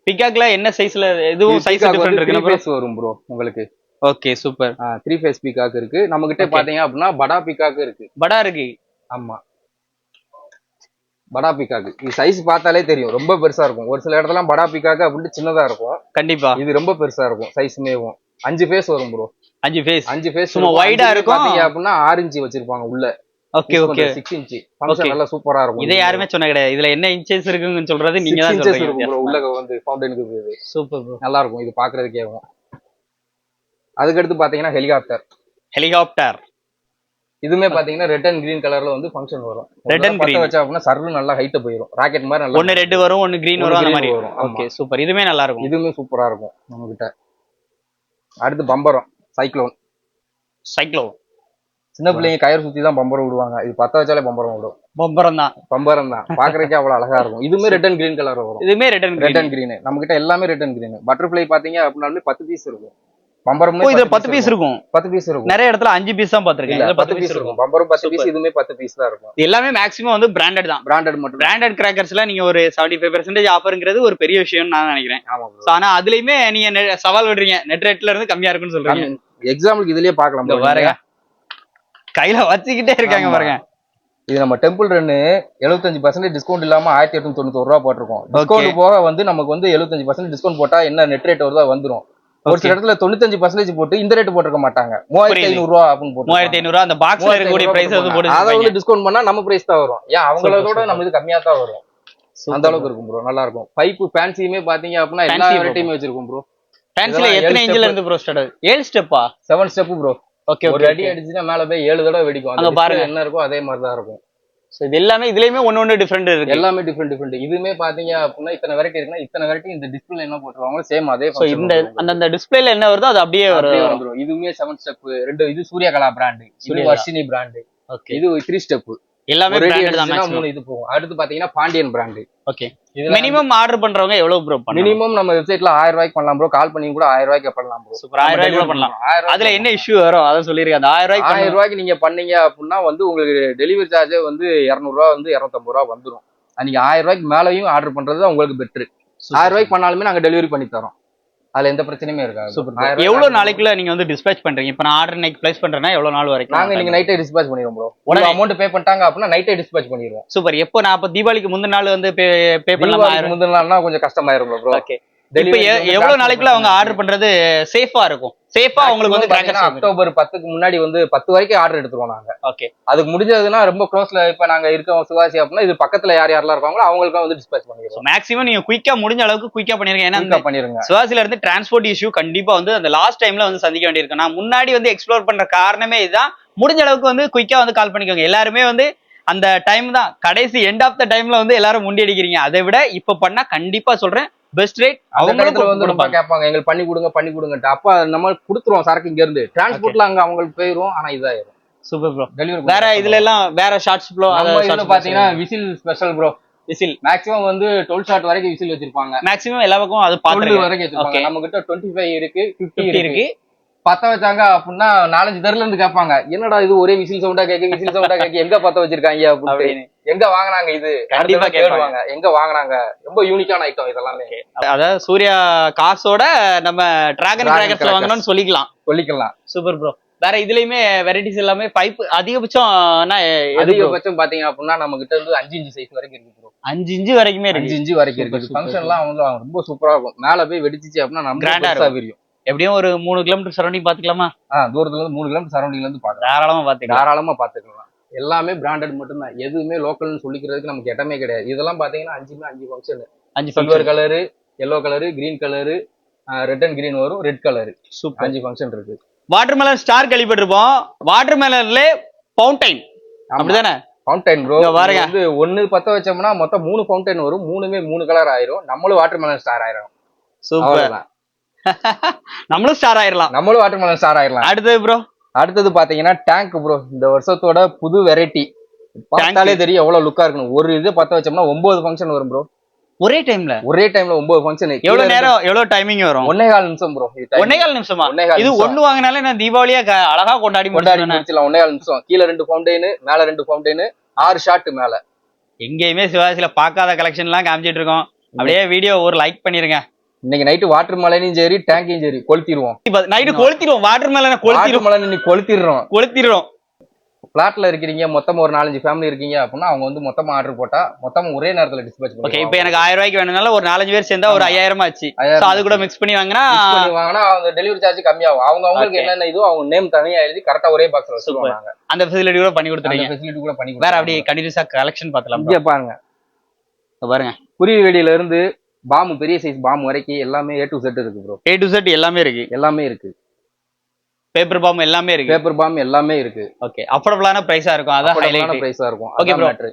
பிகாக்ல என்ன சைஸ்ல இதுவும் சைஸ் டிஃபரெண்ட் இருக்கு வரும் ப்ரோ உங்களுக்கு. Okay super three face peacock இருக்கு. நம்ம கிட்ட. பாத்தீங்க அப்படின்னா படா பீகாக் இருக்கு. படா இருக்கு. ஆமா. படா பீகாக் இது சைஸ் பார்த்தாலே தெரியும். ரொம்ப பெருசா இருக்கும். ஒரு சில இடத்துல படா பீகாக் அப்படின்ட்டு சின்னதா இருக்கும். கண்டிப்பா. இது ரொம்ப பெருசா இருக்கும். சைஸுமேவும் அஞ்சு ஃபேஸ் வரும் ப்ரோ அஞ்சு ஃபேஸ் அஞ்சு ஃபேஸ் சும்மா ஆ இருக்கும். பாத்தீங்க அப்படின்னா ஆறு இன்ச்சு வச்சிருப்பாங்க உள்ள. Okay okay six inch function. நல்லா சூப்பரா இருக்கும். இதை யாருமே சொன்ன கிடையாது. இதுல என்ன இன்ச்சஸ் இருக்குன்னு சொல்றது நீங்க தான் சொல்றீங்க. உள்ள வந்து ஃபவுண்டனுக்கு சூப்பர் ப்ரோ நல்லா இருக்கும். இது பாக்குறதுக்கேவும் அதுக்கடுத்து பாத்தீங்கன்னா ஹெலிகாப்டர் ஹெலிகாப்டர் இதுமே பாத்தீங்கன்னா ரெட் அண்ட் கிரீன் கலர்ல வந்து ஃபங்க்ஷன் வரும். And பத்த green. வச்சா அப்படின்னா சர்ரு நல்லா ஹைட் போயிடும் ராக்கெட் மாதிரி நல்லா ஒன்னு ரெட் வரும் ஒன்னு கிரீன் வரும் அந்த மாதிரி. வரும். ஓகே சூப்பர் இதுமே நல்லா இருக்கும். இதுவுமே சூப்பரா இருக்கும் நம்ம கிட்ட அடுத்து பம்பரம் சைக்ளோன் சைக்ளோ சின்ன பிள்ளைங்க கயிறு சுத்தி தான் பம்பரம் விடுவாங்க. இது பத்த வச்சாலே பம்பரம் விடும். பம்பரம் தான். பம்பரம் தான். பாக்குறதுக்கே அவ்வளவு அழகா இருக்கும். இதுவுமே ரெட் அண்ட் கிரீன் கலர் வரும். இதுமே red and red and green நம்ம கிட்ட எல்லாமே ரெட் அண்ட் கிரீன் பட்டர்ஃபிளை பாத்தீங்க அப்படின்னாலுமே பத்து பீஸ் இருக்கும். பம்பரம் ஓ இதுல பத்து பீஸ் இருக்கும். பத்து பீஸ் இருக்கும். நிறைய இடத்துல அஞ்சு பீஸ் தான் பாத்திருக்கேன் இதுல பத்து பீஸ் இருக்கும். பம்பரும் பத்து பீஸ் இதுவுமே பத்து பீஸ் தான் இருக்கும். எல்லாமே மேக்ஸிமம் வந்து பிராண்டட் தான். பிராண்டட் மட்டும் பிராண்டட் கிராக்கர்ஸ்ல நீங்க ஒரு செவன்டி ஃபைவ் பர்சன்டேஜ் ஆஃபருங்கிறது ஒரு பெரிய விஷயம்னு நான் நினைக்கிறேன். ஆனா அதுலயுமே நீங்க சவால் விடுறீங்க. நெட் ரேட்ல இருந்து கம்மியா இருக்குன்னு சொல்றீங்க. எக்ஸாம்பிளுக்கு இதுலயே bro. பாருங்க. கையில வச்சுக்கிட்டே இருக்காங்க. பாருங்க. இது நம்ம டெம்பிள் ரன்னு எழுபத்தஞ்சு பர்சன்டேஜ் டிஸ்கவுண்ட் இல்லாம ஆயிரத்தி எட்நூத்தி தொண்ணூத்தி ரூபா போட்டிருக்கோம். டிஸ்கவுண்ட் போக வந்து நமக்கு வந்து எழுபத்தஞ்சு பர்சன்ட் டிஸ்கவுண்ட் போட்டா என்ன நெட் ரேட் வருதோ அது வந்துரும். ஒரு சில இடத்துல தொண்ணூத்தஞ்சு பர்சன்டேஜ் போட்டு இந்த ரேட் போட்டிருக்க மாட்டாங்க மூவாயிரத்தி. ஐநூறு ரூபா அப்படின்னு போட்டு மூவாயிரத்தி ஐநூறு அந்த பாக்ஸ்ல இருக்கக்கூடிய பிரைஸ் வந்து போட்டு அதை. வந்து டிஸ்கவுண்ட் பண்ணா நம்ம பிரைஸ் தான் வரும் ஏன் அவங்களோட. நம்ம இது கம்மியா தான் வரும். அந்த அளவுக்கு இருக்கும் ப்ரோ நல்லா இருக்கும் பைப்பு ஃபேன்சியுமே பாத்தீங்க அப்படின்னா எல்லா. வெரைட்டியுமே வச்சிருக்கும் ப்ரோ ஃபேன்சில எத்தனை இன்ச்ல. இருந்து ப்ரோ ஸ்டார்ட் ஏழு ஸ்டெப்பா செவன் ஸ்டெப் ப்ரோ ஓகே ஒரு அடி அடிச்சுன்னா மேல போய் ஏழு தடவை வெடிக்கும் அங்க அந்த பாருங்க. என்ன இருக்கோ அதே மாதிரி தான் இருக்கும் இது எல்லாமே இதுலயுமே ஒன்னு ஒன்னு டிஃபரெண்ட் இருக்கு. எல்லாமே டிஃப்ரெண்ட் டிஃப்ரெண்ட் இதுமே பாத்தீங்க அப்படின்னா இத்தனை வெரைட்டி இருக்குன்னா இத்தனை வெரைட்டி இந்த டிஸ்பிளே என்ன போட்டுருவாங்களோ சேம் அதே இந்த அந்த டிஸ்பிளேல என்ன வருதோ அது அப்படியே வரும். இதுவுமே செவன் ஸ்டெப் ரெண்டு இது சூர்யா கலா பிராண்ட் இது வர்ஷினி பிராண்ட் ஓகே இது த்ரீ ஸ்டெப் எல்லாமே பிராண்டட் தான் மூணு இது போகும். அடுத்து பாத்தீங்கன்னா Pandiyan brand okay minimum order பண்றவங்க எவ்வளவு ப்ரோ மினிமம் நம்ம வெப்சைட்ல ஆயிரம் ரூபாய்க்கு பண்ணலாம் ப்ரோ கால் பண்ணி கூட ஆயிரம் ரூபாய்க்கு பண்ணலாம் ப்ரோ சூப்பர் ஆயிரம் ரூபாய் கூட பண்ணலாம். அதுல என்ன இஷ்யூ வரும்? அதான் சொல்லிருக்கேன் அந்த ஆயிரம் ரூபாய்க்கு ஆயிரம். ரூபாய்க்கு நீங்க பண்ணீங்க அப்படின்னா வந்து உங்களுக்கு டெலிவரி சார்ஜே வந்து இரநூறுவா வந்து இரநூத்தம்பது ரூபா வந்துரும். நீங்க ஆயிரம் ரூபாய்க்கு மேலயும் ஆர்டர் பண்றது உங்களுக்கு பெட்ரு ஆயிரம் ரூபாய்க்கு பண்ணாலுமே நாங்க டெலிவரி பண்ணி தரோம். அதுல எந்த பிரச்சனையுமே இருக்காது. சூப்பர். எவ்வளவு நாளைக்குள்ள நீங்க வந்து டிஸ்பேச் பண்றீங்க? இப்ப நான் ஆர்டர் இன்னைக்கு பிளேஸ் பண்றேன்னா எவ்வளவு நாள் வரைக்கும் நாங்க இன்னைக்கு நைட்டே டிஸ்பேச் பண்ணிடுவோம் ப்ரோ? உடனே அமௌண்ட் பே பண்ணிட்டாங்க அப்படின்னா நைட்டே டிஸ்பேச் பண்ணிடுவோம் சூப்பர். எப்போ நான் அப்ப தீபாவளிக்கு முந்தின நாள் வந்து பே பே பண்ணலாமா? முந்தின நாள்னா கொஞ்சம் கஷ்டமாயிரும் ப்ரோ ஓகே இப்ப எவ்வளவு நாளைக்குள்ள அவங்க ஆர்டர் பண்றது சேஃபா இருக்கும்? சேஃபா அவங்களுக்கு வந்து கிராக்கர்ஸ் அக்டோபர் பத்துக்கு முன்னாடி வந்து பத்து வரைக்கும் ஆர்டர் எடுத்துருவோம் நாங்க. ஓகே அதுக்கு முடிஞ்சதுன்னா ரொம்ப க்ளோஸ்ல இப்ப நாங்க இருக்கோம் சிவாசி அப்படின்னா இது பக்கத்துல யார் யாரெல்லாம் இருக்காங்களோ அவங்களுக்கு வந்து டிஸ்பேச் பண்ணிடுவோம். மேக்ஸிமம் நீங்க குயிக்கா முடிஞ்ச அளவுக்கு குயிக்கா பண்ணிருக்கீங்க ஏன்னா பண்ணிருங்க. சிவாசில இருந்து டிரான்ஸ்போர்ட் இஷ்யூ கண்டிப்பா வந்து அந்த லாஸ்ட் டைம்ல வந்து சந்திக்க வேண்டியிருக்கு. நான் முன்னாடி வந்து எக்ஸ்ப்ளோர் பண்ற காரணமே இதுதான். முடிஞ்ச அளவுக்கு வந்து குயிக்கா வந்து கால் பண்ணிக்கோங்க. எல்லாருமே வந்து அந்த டைம் தான். கடைசி எண்ட் ஆஃப் த டைம்ல வந்து எல்லாரும் முண்டி அடிக்கிறீங்க. அதை விட இப்ப பண்ணா கண்டிப்பா சொல்றேன். பெஸ்ட் ரேட் அந்த அவங்களும் வந்து ரொம்ப கேட்பாங்க. எங்களுக்கு பண்ணி கொடுங்க பண்ணி கொடுங்கட்டு அப்ப நம்ம கொடுத்துருவோம் சரக்கு இங்க இருந்து டிரான்ஸ்போர்ட்ல அங்க அவங்களுக்கு போயிரும் ஆனா இதாயிரும். சூப்பர் ப்ரோ டெலிவரி வேற இதுல எல்லாம் வேற ஷார்ட்ஸ் இதுல பாத்தீங்கன்னா whistle special bro whistle. Maximum வந்து டுவெல் ஷாட் வரைக்கும் விசில் வச்சிருப்பாங்க. மேக்ஸிமம் எல்லா பக்கம் அது பாத்துருக்கேன் வரைக்கும் வச்சிருப்பாங்க. நம்ம கிட்ட டுவெண்ட்டி ஃபைவ் இருக்கு பிப்டி இருக்கு. பத்த வச்சாங்க அப்படின்னா நாலஞ்சு தெருல இருந்து கேட்பாங்க. என்னடா இது ஒரே விசில் சவுண்டா கேக்கு விசில் சவுண்டா கேக்கு எங்க பத்த வச்சிருக்காங்க அப்படின்னு. எங்க வாங்குனாங்க இது? கண்டிப்பா தேடுவாங்க. எங்க வாங்குனாங்க? ரொம்ப யூனிக்கான ஐட்டம் இதெல்லாமே. அதாவது சூர்யா காசோட நம்ம டிராகன் Dragon கிராக்கர்ஸ் crackers. வாங்கணும்னு சொல்லிக்கலாம். சொல்லிக்கலாம். சூப்பர் ப்ரோ வேற இதுலயுமே வெரைட்டிஸ் எல்லாமே பைப் அதிகபட்சம்? அதிகபட்சம் பாத்தீங்க அப்படின்னா நம்ம கிட்ட வந்து அஞ்சு இன்ச்சு சைஸ் வரைக்கும் இருக்கு bro. அஞ்சு இன்ச்சு வரைக்குமே அஞ்சு இன்ச்சு வரைக்கும் இருக்கு. ஃபங்க்ஷன் எல்லாம் வந்து ரொம்ப சூப்பரா இருக்கும். மேல போய் வெடிச்சிச்சு அப்படின்னா நம்ம விரியும். எப்படியும் ஒரு மூணு கிலோமீட்டர் சரௌண்டிங் பாத்துக்கலாமா? தூரத்துல இருந்து மூணு கிலோமீட்டர் சரௌண்டிங்ல இருந்து பாக்கலாம். தாராளமா பாத்துக்கலாம். தாராளமா பாத்துக்கலாம். எல்லாமே பிராண்டட் மட்டும்தான். எதுவுமே லோக்கல்னு சொல்லிக்கிறதுக்கு நமக்கு இடமே கிடையாது. இதெல்லாம் பாத்தீங்கன்னா அஞ்சுமே அஞ்சு ஃபங்க்ஷன் அஞ்சு silver colour yellow colour green colour red and green வரும். ரெட் கலரு சூப்பர் அஞ்சு ஃபங்க்ஷன் இருக்கு. வாட்டர் மெலன் ஸ்டார் கேள்விப்பட்டிருப்போம். வாட்டர் மெலன்ல ஃபவுண்டைன் அப்படிதானே? ஃபவுண்டைன் ப்ரோ பாருங்க. வந்து ஒண்ணு பத்த வச்சோம்னா மொத்தம் மூணு ஃபவுண்டைன் வரும். மூணுமே மூணு கலர் ஆயிரும். நம்மளும் வாட்டர் மெலன் ஸ்டார் ஆயிரும் சூப்பர் நம்மளும் ஸ்டார் ஆயிரலாம். நம்மளும் வாட்டர் மெலன் ஸ்டார் ஆயிரலாம். அடுத்தது ப்ரோ அடுத்தது பாத்தீங்கன்னா டேங்க் ப்ரோ இந்த வருஷத்தோட புது வெரைட்டி பார்த்தாலே தெரியும் எவ்வளவு லுக்கா இருக்கணும். ஒரு இது பத்த வச்சோம்னா ஒன்பது ஃபங்க்ஷன் வரும் ப்ரோ ஒரே டைம்ல ஒரே டைம்ல ஒன்பது ஃபங்க்ஷன் எவ்வளவு நேரம் எவ்வளவு டைமிங் வரும்? ஒன்னே கால் நிமிஷம் ப்ரோ ஒன்னே கால் நிமிஷமா? இது. ஒண்ணு வாங்கினாலே நான் தீபாவளியா அழகா கொண்டாடி கொண்டாடி முடிச்சிடலாம். ஒன்னே கால் நிமிஷம். கீழே ரெண்டு ஃபவுண்டைனு மேல ரெண்டு ஃபவுண்டைனு ஆறு ஷாட் மேல. எங்கேயுமே சிவாஜில பார்க்காத கலெக்ஷன் எல்லாம் காமிச்சிட்டு இருக்கோம். அப்படியே வீடியோ ஒரு லைக் பண்ணிருங்க. இன்னைக்கு நைட்டு வாட்டர் மலையும் சரி டேங்கையும் சரி கொளுத்திடுவோம் நைட்டு கொளுத்திடுவோம் வாட்டர் மேல வாட்டர் கொளுத்திடும் மலை இன்னைக்கு கொளுத்திடுறோம். கொளுத்திடுறோம். பிளாட்ல இருக்கீங்க மொத்தமா ஒரு நாலஞ்சு ஃபேமிலி இருக்கீங்க அப்படின்னா அவங்க வந்து மொத்தமா ஆர்டர் போட்டா மொத்தமா ஒரே நேரத்துல டிஸ்பேச் ஓகே இப்போ எனக்கு ஆயிரம் ரூபாய்க்கு வேணும்னால ஒரு நாலஞ்சு பேர் சேர்ந்தா ஒரு. ஐயாயிரம் ஆச்சு. அது கூட மிக்ஸ் பண்ணி வாங்கினா வாங்கினா அவங்க டெலிவரி சார்ஜ் கம்மியாகும். அவங்க அவங்களுக்கு. என்னென்ன இதோ அவங்க நேம் தனியா எழுதி கரெக்டா ஒரே பாக்ஸ்ல. வச்சிருவாங்க. அந்த ஃபெசிலிட்டி கூட பண்ணி கொடுத்துருங்க ஃபெசிலிட்டி கூட பண்ணி வேற அப்படியே கண்டினியூஸா கலெக்ஷன் பார்த்தலாம். இங்க பாருங்க. பாருங்க. குருவி வெடியில இருந்து பாம்பு பெரிய சைஸ் பாம்பு வரைக்கும் எல்லாமே ஏ டு செட் இருக்கு ப்ரோ ஏ டு செட் எல்லாமே இருக்கு. எல்லாமே இருக்கு. பேப்பர் பாம் எல்லாமே இருக்கு. பேப்பர் பாம்பு எல்லாமே இருக்கு. ஓகே அஃபோர்டபுளான பிரைஸா இருக்கும். அதான் ஹைலைட் பிரைஸா இருக்கும். Bro. மேட்ரு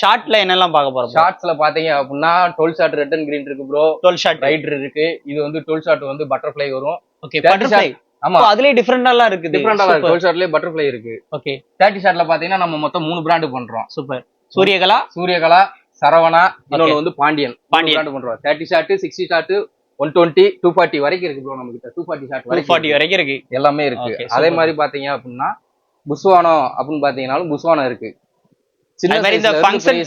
ஷார்ட்ல என்னெல்லாம் பார்க்க போறோம் ஷார்ட்ஸ்ல பாத்தீங்க அப்படின்னா twelve shot red and green இருக்கு ப்ரோ டுவெல் ஷார்ட் ரைடர் இருக்கு. இது வந்து டுவெல் ஷாட் வந்து பட்டர்ஃப்ளை வரும். ஓகே பட்டர்ஃப்ளை ஆமா. அதுலயே டிஃபரெண்டாலாம் இருக்குது. டிஃபரெண்டா இருக்கு. டுவெல் ஷாட்லயே பட்டர்ஃப்ளை இருக்கு. ஓகே தேர்ட்டி ஷாட்ல பாத்தீங்கன்னா நம்ம மொத்தம் மூணு பிராண்ட் பண்றோம். சூப்பர் சூரியகலா? சூரியகலா சரவணா இன்னொன்னு வந்து பாண்டியன். பாண்டியன். பிராண்ட் பண்றோம் thirty shot sixty shot one twenty two forty வரைக்கும் இருக்கு ப்ரோ நம்ம கிட்ட two forty shot two forty வரைக்கும் இருக்கு. எல்லாமே இருக்கு. அதே. மாதிரி பாத்தீங்க அப்படின்னா புஸ்வானம் அப்படின்னு பாத்தீங்கன்னாலும் புஸ்வானம் இருக்கு. சின்ன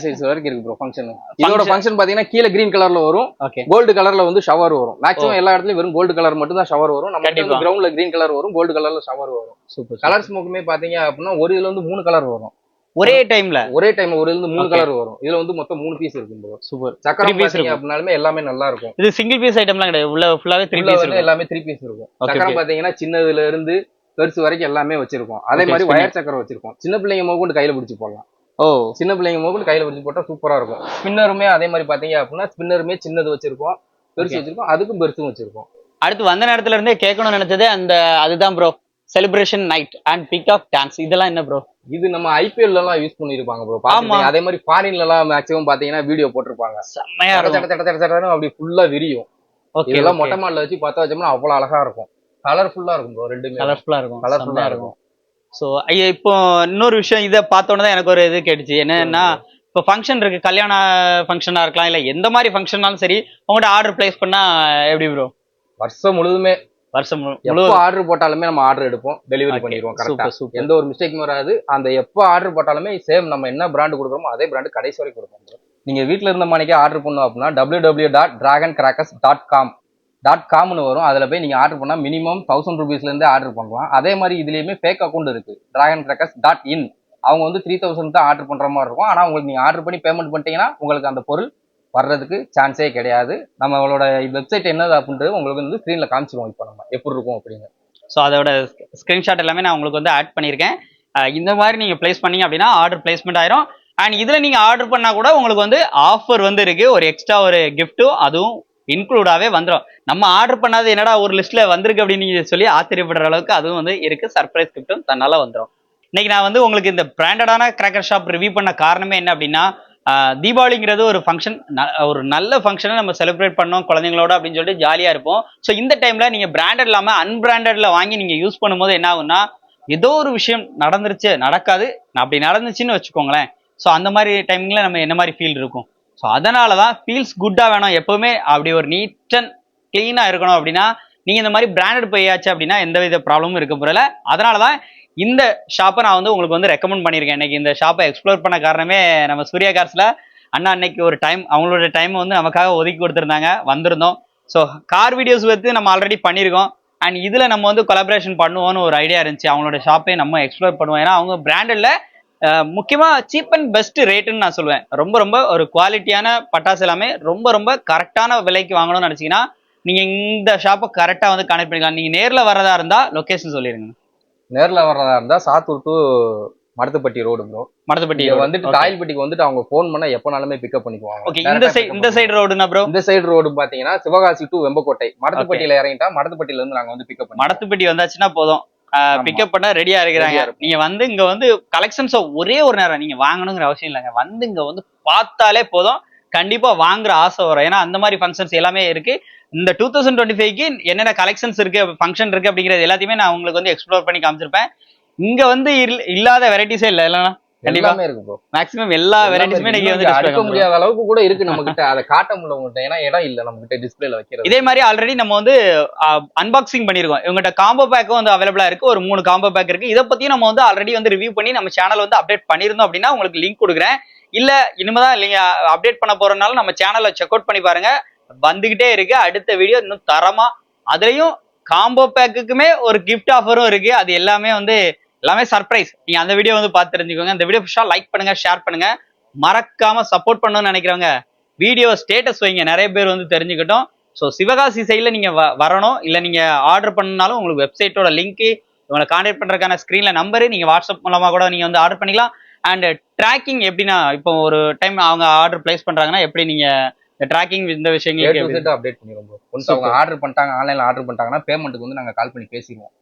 சைஸ் வரைக்கும் இருக்கு ப்ரோ ஃபங்க்ஷன் இதோட ஃபங்க்ஷன் பாத்தீங்கன்னா கீழே கிரீன் கலர்ல வரும். கோல்டு கலர்ல வந்து ஷவர் வரும். மேக்ஸிமம் எல்லா இடத்துலயும் வெறும் கோல்டு கலர் மட்டும் தான் ஷவர் வரும். நம்ம. கிரவுண்ட்ல கிரீன் கலர் வரும் கோல்டு கலர்ல ஷவர் வரும். கலர் ஸ்மோக்குமே பாத்தீங்க அப்படின்னா ஒரு இதுல வந்து மூணு கலர் வரும். ஒரே டைம்ல ஒரே டைம் ஒரு இதுல மூணு. கலர் வரும். இதுல வந்து மொத்தம் மூணு பீஸ் இருக்கும் bro. சூப்பர் piece பாத்தீங்க இருக்கும். அப்படின்னாலுமே எல்லாமே நல்லா இருக்கும். இது சிங்கிள் பீஸ் ஐட்டம்லாம் கிடையாது. உள்ள ஃபுல்லாவே த்ரீ உள்ள பீஸ் வந்து இருக்கும். எல்லாமே த்ரீ பீஸ் இருக்கும். Okay. பாத்தீங்கன்னா சின்னதுல இருந்து பெருசு வரைக்கும் எல்லாமே வச்சிருக்கோம். அதே மாதிரி. வயர் சக்கரம் வச்சிருக்கோம். சின்ன பிள்ளைங்க மோகொண்டு கையில பிடிச்சி போடலாம். ஓ. சின்ன பிள்ளைங்க மோகொண்டு கையில பிடிச்சி போட்டா சூப்பரா இருக்கும். ஸ்பின்னருமே அதே மாதிரி பாத்தீங்க அப்படின்னா ஸ்பின்னருமே சின்னது வச்சிருக்கோம். பெருசு. வச்சிருக்கோம். அதுக்கும் பெருசும் வச்சிருக்கோம். அடுத்து வந்த நேரத்துல இருந்தே கேட்கணும்னு நினைச்சது அந்த அதுதான் bro celebration night and pick of dance இதெல்லாம் என்ன ப்ரோ இது நம்ம ஐபிஎல் எல்லாம் யூஸ் பண்ணிருப்பாங்க ப்ரோ பாத்துருப்பீங்க அதே மாதிரி ஃபாரின்ல எல்லாம் மேக்ஸிமம் பாத்தீங்கன்னா வீடியோ போட்டிருப்பாங்க. செம்மையா இருக்கும். அப்படி ஃபுல்லா விரியும். ஓகே இதெல்லாம் மொட்டை மாடல வச்சு பத்த வச்சோம்னா அவ்வளவு அழகா இருக்கும். கலர்ஃபுல்லா இருக்கும் ப்ரோ ரெண்டுமே. கலர்ஃபுல்லா இருக்கும். செம்மையா இருக்கும். ஸோ ஐயா இப்போ இன்னொரு விஷயம் இதை பார்த்தோன்னே தான் எனக்கு ஒரு இது கேட்டுச்சு. என்னன்னா இப்போ ஃபங்க்ஷன் இருக்கு கல்யாண ஃபங்க்ஷனா இருக்கலாம் இல்ல எந்த மாதிரி ஃபங்க்ஷன்னாலும் சரி உங்கள்கிட்ட ஆர்டர் பிளேஸ் பண்ணா எப்படி ப்ரோ வருஷம் முழுதுமே வருஷம் முழுவதும். ஆர்டர் போட்டாலுமே நம்ம ஆர்டர் எடுப்போம். டெலிவரி. பண்ணிடுவோம் Super, கரெக்டா super. எந்த ஒரு மிஸ்டேக்கும் வராது. அந்த எப்போ ஆர்டர் போட்டாலுமே சேம் நம்ம என்ன பிராண்ட் கொடுக்குறோமோ அதே பிராண்ட் கடைசி வரைக்கும் கொடுப்போம் bro. நீங்க வீட்ல இருந்த மணிக்கே ஆர்டர் பண்ணோம் அப்படின்னா W W dot dragon crackers dot com dot காம்னு வரும். அதுல போய் நீங்க ஆர்டர் பண்ணா மினிமம் தௌசண்ட் ருபீஸ்ல இருந்தே ஆர்டர் பண்ணலாம். அதே மாதிரி இதுலயுமே ஃபேக் அக்கௌண்ட் இருக்கு. டிராகன் கிராக்கர்ஸ் டாட் இன் அவங்க வந்து த்ரீ தௌசண்ட் தான் ஆர்டர் பண்ற மாதிரி இருக்கும். ஆனா உங்களுக்கு நீங்க ஆர்டர் பண்ணி பேமெண்ட் பண்ணிட்டீங்கன்னா உங்களுக்கு அந்த பொருள் வர்றதுக்கு சான்ஸே கிடையாது. நம்மளோட வெப்சைட் என்னது அப்படின்றது உங்களுக்கு வந்து ஸ்க்ரீனில் காமிச்சிருவோம் இப்போ நம்ம. எப்படி இருக்கும் அப்படின்னு. ஸோ அதோட ஸ்க்ரீன்ஷாட் எல்லாமே நான் உங்களுக்கு வந்து ஆட் பண்ணியிருக்கேன். இந்த மாதிரி நீங்கள் ப்ளேஸ் பண்ணீங்க அப்படின்னா ஆர்டர் பிளேஸ்மெண்ட் ஆயிரும். அண்ட் இதில் நீங்கள் ஆர்டர் பண்ணால் கூட உங்களுக்கு வந்து ஆஃபர் வந்து இருக்குது ஒரு எக்ஸ்ட்ரா ஒரு கிஃப்ட்டும் அதுவும் இன்க்ளூடாகவே வந்துடும் நம்ம ஆர்டர் பண்ணாது என்னடா ஒரு லிஸ்ட்டில் வந்திருக்கு அப்படின்னு சொல்லி ஆச்சரியப்படுற அளவுக்கு அதுவும் வந்து இருக்கு. சர்ப்ரைஸ் கிஃப்ட்டும் தன்னால வந்துடும் இன்னைக்கு நான் வந்து உங்களுக்கு இந்த பிராண்டடான கிராக்கர் ஷாப் ரிவ்யூ பண்ண காரணமே என்ன அப்படின்னா தீபாவளிங்கிறது ஒரு ஃபங்க்ஷன் ஒரு நல்ல ஃபங்க்ஷனை நம்ம செலிப்ரேட் பண்ணோம் குழந்தைங்களோட அப்படின்னு சொல்லிட்டு ஜாலியாக இருப்போம். ஸோ இந்த டைமில் நீங்கள் பிராண்டட் இல்லாமல் அன்பிராண்டட்ல வாங்கி நீங்கள் யூஸ் பண்ணும்போது என்ன ஆகுன்னா ஏதோ ஒரு விஷயம் நடந்துருச்சு நடக்காது. அப்படி நடந்துச்சுன்னு வச்சுக்கோங்களேன். ஸோ அந்த மாதிரி டைமிங்கில் நம்ம என்ன மாதிரி ஃபீல் இருக்கும்? ஸோ அதனால தான் ஃபீல்ஸ் குட்டாக வேணும் எப்போவுமே. அப்படி ஒரு நீட் அண்ட் க்ளீனாக இருக்கணும் அப்படின்னா நீங்கள் இந்த மாதிரி பிராண்டட் போயாச்சு அப்படின்னா எந்த வித ப்ராப்ளமும் இருக்க போகிறல அதனால தான் இந்த ஷாப்பை நான் வந்து உங்களுக்கு வந்து ரெக்கமெண்ட் பண்ணியிருக்கேன். இன்னைக்கு இந்த ஷாப்பை எக்ஸ்ப்ளோர் பண்ண காரணமே நம்ம சூர்யா கார்ஸில் அண்ணா அன்னைக்கு ஒரு டைம் அவங்களோட டைம் வந்து நமக்காக ஒதுக்கி கொடுத்துருந்தாங்க. வந்திருந்தோம். ஸோ கார் வீடியோஸ் வந்து நம்ம ஆல்ரெடி பண்ணியிருக்கோம். அண்ட் இதில் நம்ம வந்து கொலாபரேஷன் பண்ணுவோம்னு ஒரு ஐடியா இருந்துச்சு. அவங்களோட ஷாப்பை நம்ம எக்ஸ்ப்ளோர் பண்ணுவோம். ஏன்னா அவங்க பிராண்டில் முக்கியமாக சீப் அண்ட் பெஸ்ட் ரேட்டுன்னு நான் சொல்லுவேன். ரொம்ப ரொம்ப ஒரு குவாலிட்டியான பட்டாசு எல்லாமே ரொம்ப ரொம்ப கரெக்டான விலைக்கு வாங்கணும்னு நினச்சிங்கன்னா நீங்கள் இந்த ஷாப்பை கரெக்டாக வந்து கனெக்ட் பண்ணிக்கலாம். நீங்கள் நேரில் வரதா இருந்தால் லொக்கேஷன் சொல்லிடுங்க நேர்ல வர்றதா இருந்தா Sattur to Madathupatti road bro Madathupatti வந்துட்டு காயில்பட்டிக்கு வந்துட்டு அவங்க ஃபோன் பண்ணா எப்பனாலுமே பிக்கப் பண்ணிக்குவாங்க. ஓகே இந்த சைடு இந்த சைடு ரோடுனா ப்ரோ இந்த சைடு ரோடு பாத்தீங்கன்னா சிவகாசி டு வெம்பக்கோட்டை. மடத்துப்பட்டியில இறங்கிட்டா மடத்துப்பட்டியில இருந்து நாங்க வந்து பிக்கப் பண்ணி மடத்துப்பட்டி வந்தாச்சுன்னா போதும். பிக்கப் பண்ண ரெடியா இருக்கிறாங்க. நீங்க வந்து இங்க வந்து கலெக்ஷன்ஸ் ஒரே ஒரு நேரம் நீங்க வாங்கணுங்கிற அவசியம் இல்லைங்க. வந்து இங்க வந்து பார்த்தாலே போதும். கண்டிப்பா வாங்குற ஆசை வரும். ஏன்னா அந்த மாதிரி ஃபங்க்ஷன்ஸ் எல்லாமே இருக்கு. இந்த டூ தௌசண்ட் டுவெண்ட்டி ஃபைவ்க்கு என்னென்ன கலெக்ஷன்ஸ் இருக்கு ஃபங்க்ஷன் இருக்கு அப்படிங்கிறது எல்லாத்தையுமே நான் உங்களுக்கு வந்து எக்ஸ்ப்ளோர் பண்ணி காமிச்சிருப்பேன். இங்க வந்து இல்ல- இல்லாத வெரைட்டிஸே இல்லை இல்லைன்னா? கண்டிப்பா. எல்லாமே இருக்கு மேக்ஸிமம் எல்லா வெரைட்டிஸுமே நீங்க வந்து அடுக்க. முடியாத அளவுக்கு கூட இருக்கு நம்ம கிட்ட அதை காட்ட முடியல உங்ககிட்ட ஏன்னா இடம் இல்ல நம்ம கிட்ட டிஸ்பிளேல வைக்கிறது. இதே மாதிரி ஆல்ரெடி நம்ம வந்து அன்பாக்சிங் பண்ணிருக்கோம். இவங்ககிட்ட காம்போ பேக்கும் வந்து அவைலபிளா இருக்கு. ஒரு மூணு காம்போ பேக் இருக்கு. இதை பத்தியும் நம்ம வந்து ஆல்ரெடி வந்து ரிவ்யூ பண்ணி நம்ம சேனல் வந்து அப்டேட் பண்ணிருந்தோம் அப்படின்னா உங்களுக்கு லிங்க் கொடுக்குறேன். இல்ல இனிமேதான் இல்லைங்க அப்டேட் பண்ண போறதுனால நம்ம சேனலை செக் அவுட் பண்ணி பாருங்க. வந்துகிட்டே இருக்கு. அடுத்த வீடியோ இன்னும் தரமா அதுலயும் காம்போ பேக்குக்குமே ஒரு கிஃப்ட் ஆஃபரும் இருக்கு. அது எல்லாமே வந்து எல்லாமே சர்ப்ரைஸ் நீங்க அந்த வீடியோ வந்து பார்த்து தெரிஞ்சுக்கோங்க. இந்த வீடியோ ஃபுஷா லைக் பண்ணுங்க ஷேர் பண்ணுங்க. மறக்காம சப்போர்ட் பண்ணணும்னு நினைக்கிறவங்க வீடியோ ஸ்டேட்டஸ் வைங்க. நிறைய பேர் வந்து தெரிஞ்சுக்கிட்டோம். ஸோ சிவகாசி சைடில் நீங்க வ- வரணும். இல்லை நீங்க ஆர்டர் பண்ணாலும் உங்களுக்கு வெப்சைட்டோட லிங்க் இவங்களை கான்டாக்ட் பண்ணுறதுக்கான ஸ்க்ரீன்ல நம்பரு நீங்க வாட்ஸ்அப் மூலமா கூட நீங்க வந்து ஆர்டர் பண்ணிக்கலாம். அண்ட் ட்ராக்கிங் எப்படின்னா இப்போ ஒரு டைம் அவங்க ஆர்டர் பிளேஸ் பண்றாங்கன்னா எப்படி நீங்க இந்த ட்ராக்கிங் இந்த விஷயங்களுக்கு அப்டேட் பண்ணிடுவோம் bro. ஒன்ஸ் அவங்க ஆர்டர் பண்ணிட்டாங்க ஆன்லைன்ல ஆர்டர் பண்ணிட்டாங்கன்னா பேமெண்ட்டுக்கு வந்து நாங்க கால் பண்ணி பேசிடுவோம்.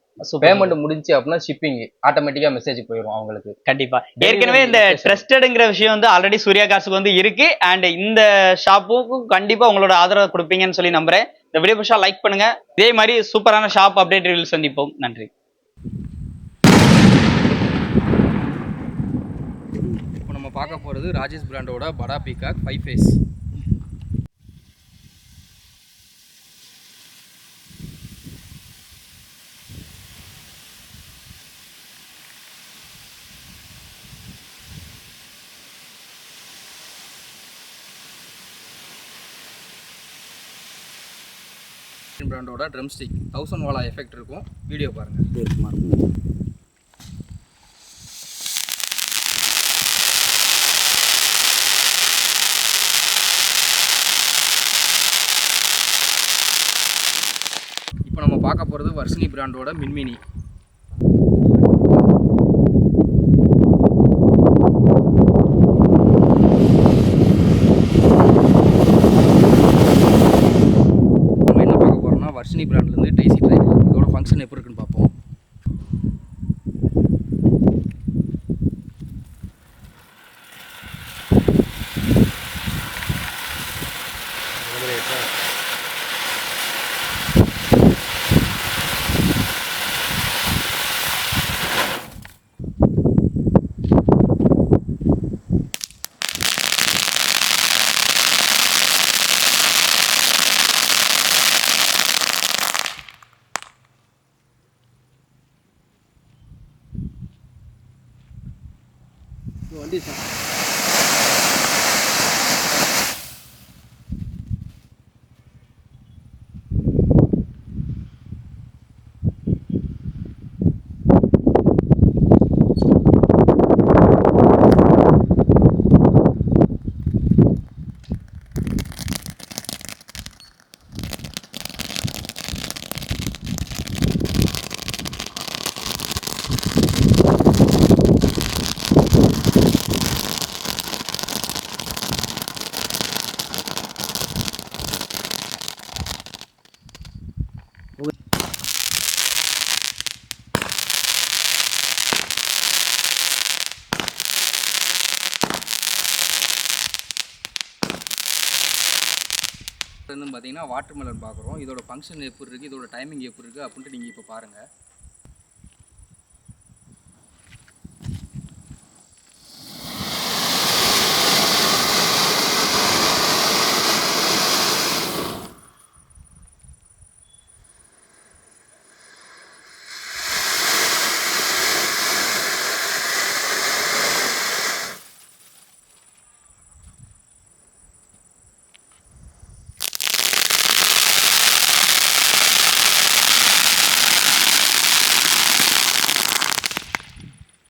பேமெண்ட் முடிஞ்சு அப்படின்னா ஷிப்பிங் ஆட்டோமேட்டிக்கா மெசேஜ் போயிடும் அவங்களுக்கு. கண்டிப்பா. Delivery ஏற்கனவே இந்த. ட்ரஸ்டடுங்கிற விஷயம் வந்து ஆல்ரெடி சூர்யா காசுக்கு வந்து இருக்கு. அண்ட் இந்த ஷாப்புக்கும் கண்டிப்பா உங்களோட ஆதரவு கொடுப்பீங்கன்னு சொல்லி நம்புறேன். இந்த வீடியோ புஷா லைக் பண்ணுங்க. இதே மாதிரி சூப்பரான ஷாப் அப்டேட் ரிவில் சந்திப்போம். நன்றி. இப்போ நம்ம பார்க்க போறது ராஜேஷ் பிராண்டோட படா பீகாக் ஃபைவ் ஃபேஸ் பிராண்டோட ட்ரம் ஸ்டிக் தௌசண்ட் வாலா எஃபெக்ட் இருக்கும். வீடியோ பாருங்க. இப்போ நம்ம பார்க்க போகிறது வர்ஷினி பிராண்டோட மின்மினி நம்ம என்ன பார்க்க போகிறோம்னா வர்ஷினி பிராண்ட்லேருந்து டெய்சி ட்ரைன் இதோட ஃபங்க்ஷன் எப்படி இருக்குன்னு பார்ப்போம் வண்டி சார் வந்து பார்த்தீங்கன்னா வாட்டர் மெலன் பார்க்குறோம் இதோட ஃபங்க்ஷன் எப்படி இருக்குது இதோட டைமிங் எப்படி இருக்குது அப்படின்ட்டு நீங்கள் இப்போ பாருங்கள்